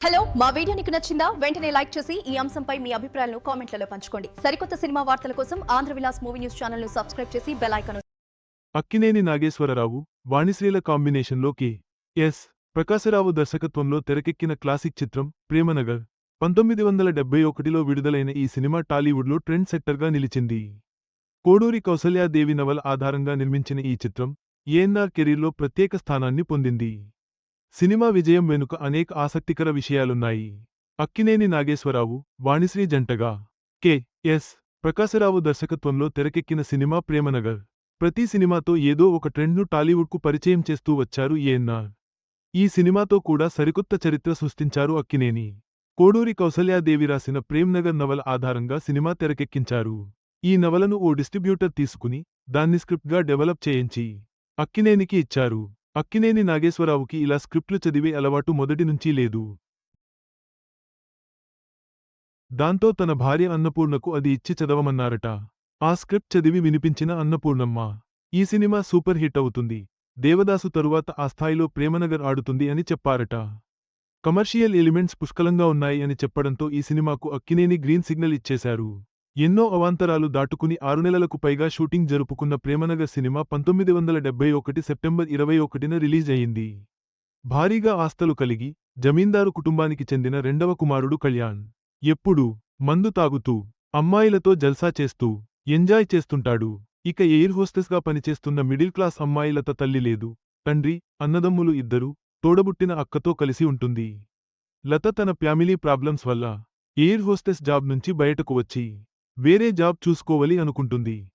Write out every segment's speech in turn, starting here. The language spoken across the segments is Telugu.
హలో మా వీడియో నీకు నచ్చిందా? వెంటనే లైక్ చేసి ఈ అంశంపై మీ అభిప్రాయాలను కామెంట్లలో పంచుకోండి. సరికొత్త సినిమా వార్తల కోసం ఆంధ్ర విలాస్ మూవీ న్యూస్ ఛానల్ను సబ్స్క్రైబ్ చేసి బెల్ ఐకాన్ అక్కినేని నాగేశ్వరరావు వాణిశ్రీల కాంబినేషన్లోకి. ఎస్. ప్రకాశరావు దర్శకత్వంలో తెరకెక్కిన క్లాసిక్ చిత్రం ప్రేమనగర్. పంతొమ్మిది వందల డెబ్బై ఒకటిలో విడుదలైన ఈ సినిమా టాలీవుడ్లో ట్రెండ్ సెట్టర్గా నిలిచింది. కోడూరి కౌసల్యాదేవి నవల ఆధారంగా నిర్మించిన ఈ చిత్రం ఏఎన్ఆర్ కెరీర్లో ప్రత్యేక స్థానాన్ని పొందింది. సినిమా విజయం వెనుక అనేక ఆసక్తికర విషయాలున్నాయి. అక్కినేని నాగేశ్వరరావు వాణిశ్రీ జంటగా కె. ఎస్. ప్రకాశరావు దర్శకత్వంలో తెరకెక్కిన సినిమా ప్రేమనగర్. ప్రతి సినిమాతో ఏదో ఒక ట్రెండ్ను టాలీవుడ్కు పరిచయం చేస్తూ వచ్చారు ఏఎన్ఆర్ ఈ సినిమాతో కూడా సరికొత్త చరిత్ర సృష్టించారు అక్కినేని. కోడూరి కౌసల్యాదేవి రాసిన ప్రేమ్నగర్ నవల ఆధారంగా సినిమా తెరకెక్కించారు. ఈ నవలను ఓ డిస్ట్రిబ్యూటర్ తీసుకుని దాన్ని స్క్రిప్ట్గా డెవలప్ చేయించి అక్కినేనికి ఇచ్చారు. అక్కినేని నాగేశ్వరరావుకి ఇలా స్క్రిప్ట్లు చదివే అలవాటు మొదటి నుంచి లేదు. దాంతో తన భార్య అన్నపూర్ణకు అది ఇచ్చి చదవమన్నారట. ఆ స్క్రిప్ట్ చదివి వినిపించిన అన్నపూర్ణమ్మ ఈ సినిమా సూపర్ హిట్ అవుతుంది. దేవదాసు తరువాత ఆ స్థాయిలో ప్రేమనగర్ ఆడుతుంది అని చెప్పారట. కమర్షియల్ ఎలిమెంట్స్ పుష్కలంగా ఉన్నాయి అని చెప్పడంతో ఈ సినిమాకు అక్కినేని గ్రీన్ సిగ్నల్ ఇచ్చేశారు. ఎన్నో అవాంతరాలు దాటుకుని ఆరు నెలలకు పైగా షూటింగ్ జరుపుకున్న ప్రేమనగర్ సినిమా పంతొమ్మిది వందల డెబ్బై ఒకటి సెప్టెంబర్ ఇరవై ఒకటిన రిలీజ్ అయింది. భారీగా ఆస్తలు కలిగి జమీందారు కుటుంబానికి చెందిన రెండవ కుమారుడు కళ్యాణ్ ఎప్పుడూ మందు తాగుతూ అమ్మాయిలతో జల్సా చేస్తూ ఎంజాయ్ చేస్తుంటాడు. ఇక ఎయిర్ హోస్టెస్గా పనిచేస్తున్న మిడిల్ క్లాస్ అమ్మాయిలత తల్లి లేదు తండ్రి అన్నదమ్ములు ఇద్దరు తోడబుట్టిన అక్కతో కలిసి ఉంటుంది. లత తన ఫ్యామిలీ ప్రాబ్లమ్స్ వల్ల ఎయిర్ హోస్టెస్ జాబ్ నుంచి బయటకు వచ్చి వేరే జాబ్ చూసుకోవాలి అనుకుంటుంది.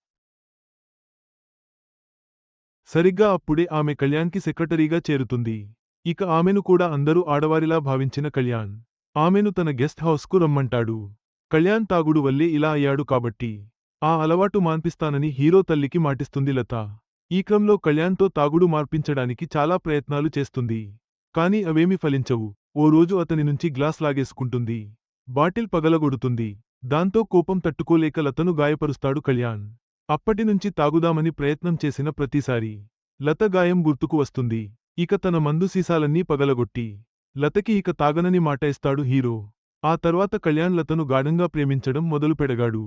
సరిగ్గా అప్పుడే ఆమె కళ్యాణ్కి సెక్రటరీగా చేరుతుంది. ఇక ఆమెను కూడా అందరూ ఆడవారిలా భావించిన కళ్యాణ్. ఆమెను తన గెస్ట్ హౌస్కు రమ్మంటాడు. కళ్యాణ్ తాగుడు వల్లే ఇలా అయ్యాడు కాబట్టి. ఆ అలవాటు మాన్పిస్తానని హీరో తల్లికి మాటిస్తుంది లత. ఈ క్రమంలో కళ్యాణ్తో తాగుడు మార్పించడానికి చాలా ప్రయత్నాలు చేస్తుంది. కాని అవేమీ ఫలించవు. ఓ రోజు అతని నుంచి గ్లాస్ లాగేసుకుంటుంది. బాటిల్ పగలగొడుతుంది. దాంతో కోపం తట్టుకోలేక లతను గాయపరుస్తాడు కళ్యాణ్. అప్పటినుంచి తాగుదామని ప్రయత్నం చేసిన ప్రతిసారి లత గాయం గుర్తుకు వస్తుంది. ఇక తన మందు సీసాలన్నీ పగలగొట్టి లతకి ఇక తాగనని మాట ఇస్తాడు హీరో. ఆ తర్వాత కళ్యాణ్ లతను గాఢంగా ప్రేమించడం మొదలుపెడగాడు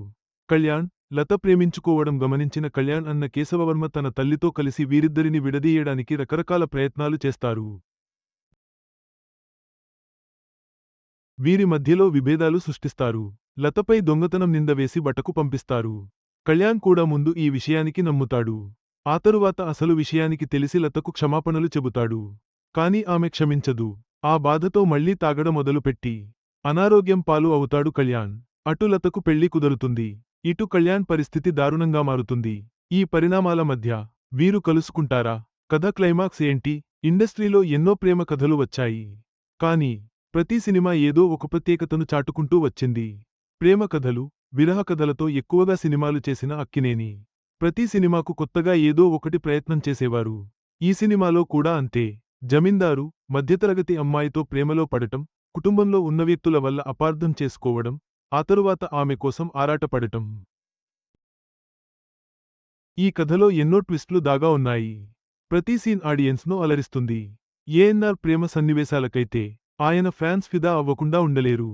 కళ్యాణ్ లత ప్రేమించుకోవడం గమనించిన కళ్యాణ్ అన్న కేశవవర్మ తన తల్లితో కలిసి వీరిద్దరిని విడదీయడానికి రకరకాల ప్రయత్నాలు చేస్తారు. వీరి మధ్యలో విభేదాలు సృష్టిస్తారు. లతపై దొంగతనం నింద వేసి బటకు పంపిస్తారు. కళ్యాణ్ కూడా ముందు ఈ విషయానికి నమ్ముతాడు. ఆ తరువాత అసలు విషయానికి తెలిసి లతకు క్షమాపణలు చెబుతాడు. కాని ఆమె క్షమించదు. ఆ బాధతో మళ్ళీ తాగడం మొదలుపెట్టి. అనారోగ్యం పాలు అవుతాడు కళ్యాణ్. అటు లతకు పెళ్ళి కుదురుతుంది. ఇటు కళ్యాణ్ పరిస్థితి దారుణంగా మారుతుంది. ఈ పరిణామాల మధ్య వీరు కలుసుకుంటారా? కథ క్లైమాక్స్ ఏంటి? ఇండస్ట్రీలో ఎన్నో ప్రేమ కథలు వచ్చాయి. కాని ప్రతి సినిమా ఏదో ఒక ప్రత్యేకతను చాటుకుంటూ వచ్చింది. ప్రేమ కథలు విరహ కథలతో ఎక్కువగా సినిమాలు చేసిన అక్కినేని. ప్రతి సినిమాకు కొత్తగా ఏదో ఒకటి ప్రయత్నం చేసేవారు. ఈ సినిమాలో కూడా అంతే. జమీందారు మధ్యతరగతి అమ్మాయితో ప్రేమలో పడటం కుటుంబంలో ఉన్న వ్యక్తుల వల్ల అపార్థం చేసుకోవడం ఆ తరువాత ఆమె కోసం ఆరాటపడటం. ఈ కథలో ఎన్నో ట్విస్ట్లు దాగా ఉన్నాయి. ప్రతి సీన్ ఆడియన్స్ను అలరిస్తుంది. ఏఎన్ఆర్ ప్రేమ సన్నివేశాలకైతే ఆయన ఫ్యాన్స్ ఫిదా అవ్వకుండా ఉండలేరు.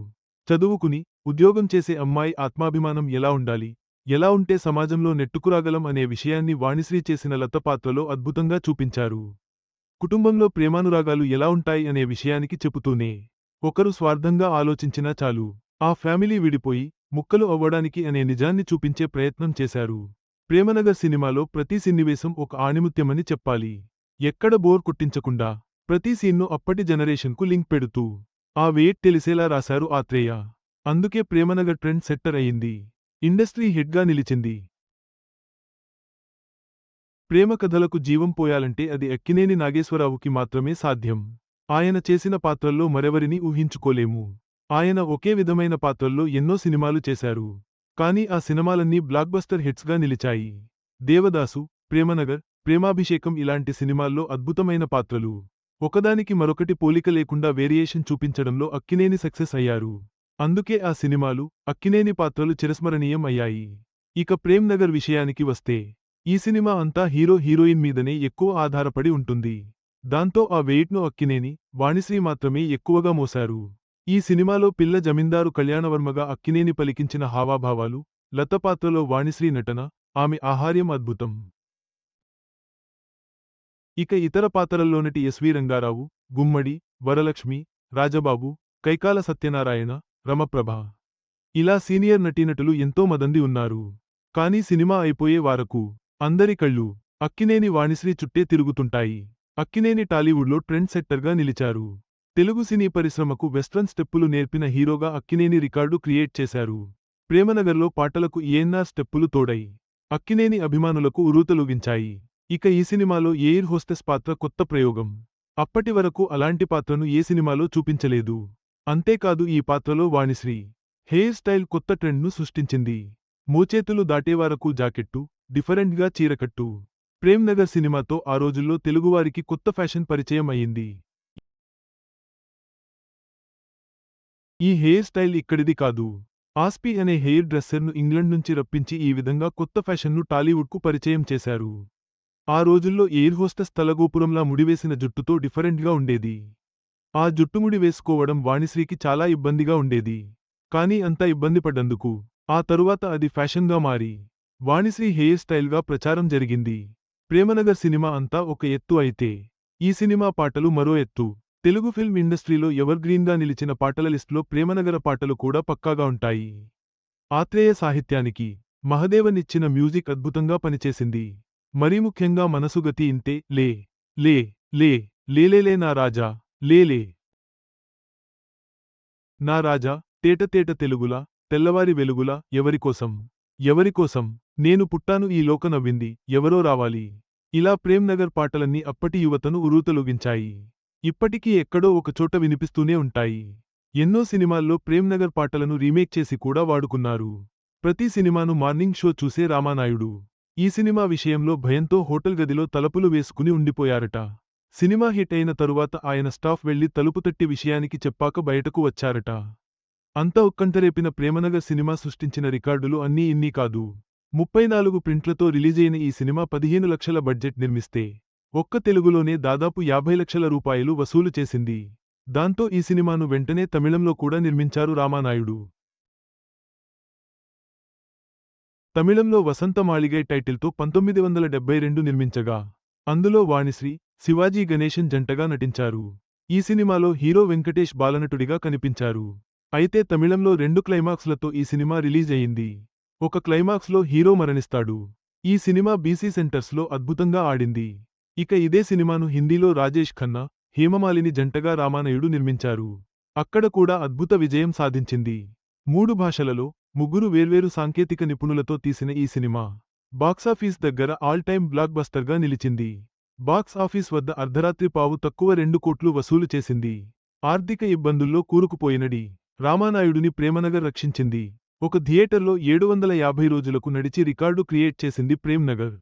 చదువుకుని ఉద్యోగం చేసే అమ్మాయి ఆత్మాభిమానం ఎలా ఉండాలి? ఎలా ఉంటే సమాజంలో నెట్టుకురాగలం అనే విషయాన్ని వాణిశ్రీ చేసిన లత పాత్రలో అద్భుతంగా చూపించారు. కుటుంబంలో ప్రేమానురాగాలు ఎలా ఉంటాయి అనే విషయానికి చెబుతూనే. ఒకరు స్వార్థంగా ఆలోచించినా చాలు. ఆ ఫ్యామిలీ విడిపోయి ముక్కలు అవ్వడానికి అనే నిజాన్ని చూపించే ప్రయత్నం చేశారు. ప్రేమనగర్ సినిమాలో ప్రతి సన్నివేశం ఒక ఆణిముత్యమని చెప్పాలి. ఎక్కడ బోర్ కొట్టించకుండా ప్రతి సీన్ను అప్పటి జనరేషన్కు లింక్ పెడుతూ. ఆ వెయిట్ తెలిసేలా రాశారు ఆత్రేయ. అందుకే ప్రేమనగర్ ట్రెండ్ సెట్టర్ అయింది. ఇండస్ట్రీ హిట్గా నిలిచింది. ప్రేమ కథలకు జీవం పోయాలంటే అది అక్కినేని నాగేశ్వరరావుకి మాత్రమే సాధ్యం. ఆయన చేసిన పాత్రల్లో మరెవరిని ఊహించుకోలేము. ఆయన ఒకే విధమైన పాత్రల్లో ఎన్నో సినిమాలు చేశారు. కానీ ఆ సినిమాలన్నీ బ్లాక్బస్టర్ హిట్స్గా నిలిచాయి. దేవదాసు ప్రేమనగర్ ప్రేమాభిషేకం ఇలాంటి సినిమాల్లో అద్భుతమైన పాత్రలు. ఒకదానికి మరొకటి పోలిక లేకుండా వేరియేషన్ చూపించడంలో అక్కినేని సక్సెస్ అయ్యారు. అందుకే ఆ సినిమాలు అక్కినేని పాత్రలు చిరస్మరణీయం అయ్యాయి. ఇక ప్రేమ్ నగర్ విషయానికి వస్తే ఈ సినిమా అంతా హీరో హీరోయిన్ మీదనే ఎక్కువ ఆధారపడి ఉంటుంది. దాంతో ఆ వెయిట్ను అక్కినేని వాణిశ్రీ మాత్రమే ఎక్కువగా మోశారు. ఈ సినిమాలో పిల్ల జమీందారు కళ్యాణవర్మగా అక్కినేని పలికించిన హావాభావాలు లత పాత్రలో వాణిశ్రీ నటన ఆమె ఆహార్యం అద్భుతం. ఇక ఇతర పాత్రల్లోనటి ఎస్వి రంగారావు గుమ్మడి వరలక్ష్మి రాజబాబు కైకాల సత్యనారాయణ రమప్రభ. ఇలా సీనియర్ నటీనటులు ఎంతో మదంది ఉన్నారు. కానీ సినిమా అయిపోయే వారకు అందరి కళ్ళు అక్కినేని వాణిశ్రీ చుట్టే తిరుగుతుంటాయి. అక్కినేని టాలీవుడ్లో ట్రెండ్ సెట్టర్గా నిలిచారు. తెలుగు సినీ పరిశ్రమకు వెస్ట్రన్ స్టెప్పులు నేర్పిన హీరోగా అక్కినేని రికార్డు క్రియేట్ చేశారు. ప్రేమనగర్లో పాటలకు ఏఎన్ఆర్ స్టెప్పులు తోడై అక్కినేని అభిమానులకు ఉరూతలూగించాయి ఇక ఈ సినిమాలో ఎయిర్ హోస్టెస్ పాత్ర కొత్త ప్రయోగం. అప్పటి వరకు అలాంటి పాత్రను ఏ సినిమాలో చూపించలేదు. అంతేకాదు ఈ పాత్రలో వాణిశ్రీ హెయిర్ స్టైల్ కొత్త ట్రెండ్ను సృష్టించింది. మోచేతులు దాటేవారకు జాకెట్టు డిఫరెంట్గా చీరకట్టు. ప్రేమ్ నగర్ సినిమాతో ఆ రోజుల్లో తెలుగువారికి కొత్త ఫ్యాషన్ పరిచయం అయింది ఈ హెయిర్ స్టైల్ ఇక్కడిది కాదు. ఆస్పి అనే హెయిర్ డ్రెస్సర్ను ఇంగ్లండ్ నుంచి రప్పించి ఈ విధంగా కొత్త ఫ్యాషన్ను టాలీవుడ్కు పరిచయం చేశారు. ఆ రోజుల్లో ఎయిర్ హోస్టెస్ తలగోపురంలా ముడివేసిన జుట్టుతో డిఫరెంట్గా ఉండేది. ఆ జుట్టుముడి వేసుకోవడం వాణిశ్రీకి చాలా ఇబ్బందిగా ఉండేది. కానీ అంత ఇబ్బంది పడ్డందుకు ఆ తరువాత అది ఫ్యాషన్గా మారి వాణిశ్రీ హెయిర్ స్టైల్గా ప్రచారం జరిగింది. ప్రేమనగర్ సినిమా అంతా ఒక ఎత్తు అయితే ఈ సినిమా పాటలు మరో ఎత్తు. తెలుగు ఫిల్మ్ ఇండస్ట్రీలో ఎవర్గ్రీన్గా నిలిచిన పాటల లిస్టులో ప్రేమనగర పాటలు కూడా పక్కాగా ఉంటాయి. ఆత్రేయ సాహిత్యానికి మహదేవనిచ్చిన మ్యూజిక్ అద్భుతంగా పనిచేసింది. మరీ ముఖ్యంగా మనసుగతి ఇంతే లే లే లే లేలేలే నా రాజా. లేలే నా రాజా తేటతేట తెలుగులా తెల్లవారి వెలుగులా ఎవరికోసం? ఎవరికోసం? నేను పుట్టాను ఈ లోక నవ్వింది ఎవరో రావాలి? ఇలా ప్రేమ్ నగర్ పాటలన్నీ అప్పటి యువతను ఉరూతలొగించాయి. ఇప్పటికీ ఎక్కడో ఒకచోట వినిపిస్తూనే ఉంటాయి. ఎన్నో సినిమాల్లో ప్రేమ్ నగర్ పాటలను రీమేక్ చేసి కూడా వాడుకున్నారు. ప్రతి సినిమాను మార్నింగ్ షో చూసే రామానాయుడు. ఈ సినిమా విషయంలో భయంతో హోటల్ గదిలో తలపులు వేసుకుని ఉండిపోయారట. సినిమా హిట్ అయిన తరువాత ఆయన స్టాఫ్ వెళ్ళి తలుపు తట్టి విషయానికి చెప్పాక బయటకు వచ్చారట. అంతా ఒక్కంటరేపిన ప్రేమనగర్ సినిమా సృష్టించిన రికార్డులు అన్నీ ఇన్నీ కాదు. ముప్పై నాలుగు ప్రింట్లతో రిలీజైన ఈ సినిమా పదిహేను లక్షల బడ్జెట్ నిర్మిస్తే ఒక్క తెలుగులోనే దాదాపు యాభై లక్షల రూపాయలు వసూలు చేసింది. దాంతో ఈ సినిమాను వెంటనే తమిళంలో కూడా నిర్మించారు రామానాయుడు. తమిళంలో వసంత మాళిగై టైటిల్తో పంతొమ్మిది వందల డెబ్బై రెండు నిర్మించగా అందులో వాణిశ్రీ శివాజీ గణేశన్ జంటగా నటించారు. ఈ సినిమాలో హీరో వెంకటేష్ బాలనటుడిగా కనిపించారు. అయితే తమిళంలో రెండు క్లైమాక్స్లతో ఈ సినిమా రిలీజ్ అయింది ఒక క్లైమాక్స్లో హీరో మరణిస్తాడు. ఈ సినిమా బీసీ సెంటర్స్లో అద్భుతంగా ఆడింది. ఇక ఇదే సినిమాను హిందీలో రాజేష్ ఖన్నా హేమమాలిని జంటగా రామానయుడు నిర్మించారు. అక్కడ కూడా అద్భుత విజయం సాధించింది. మూడు భాషలలో ముగ్గురు వేర్వేరు సాంకేతిక నిపుణులతో తీసిన ఈ సినిమా బాక్సాఫీస్ దగ్గర ఆల్ టైమ్ బ్లాక్ బస్టర్గా నిలిచింది. బాక్స్ ఆఫీస్ వద్ద అర్ధరాత్రి పావు తక్కువ రెండు కోట్లు వసూలు చేసింది. ఆర్థిక ఇబ్బందుల్లో కూరుకుపోయినడి. రామానాయుడుని ప్రేమనగర్ రక్షించింది. ఒక థియేటర్లో ఏడు వందల యాభై రోజులకు నడిచి రికార్డు క్రియేట్ చేసింది ప్రేమ్నగర్.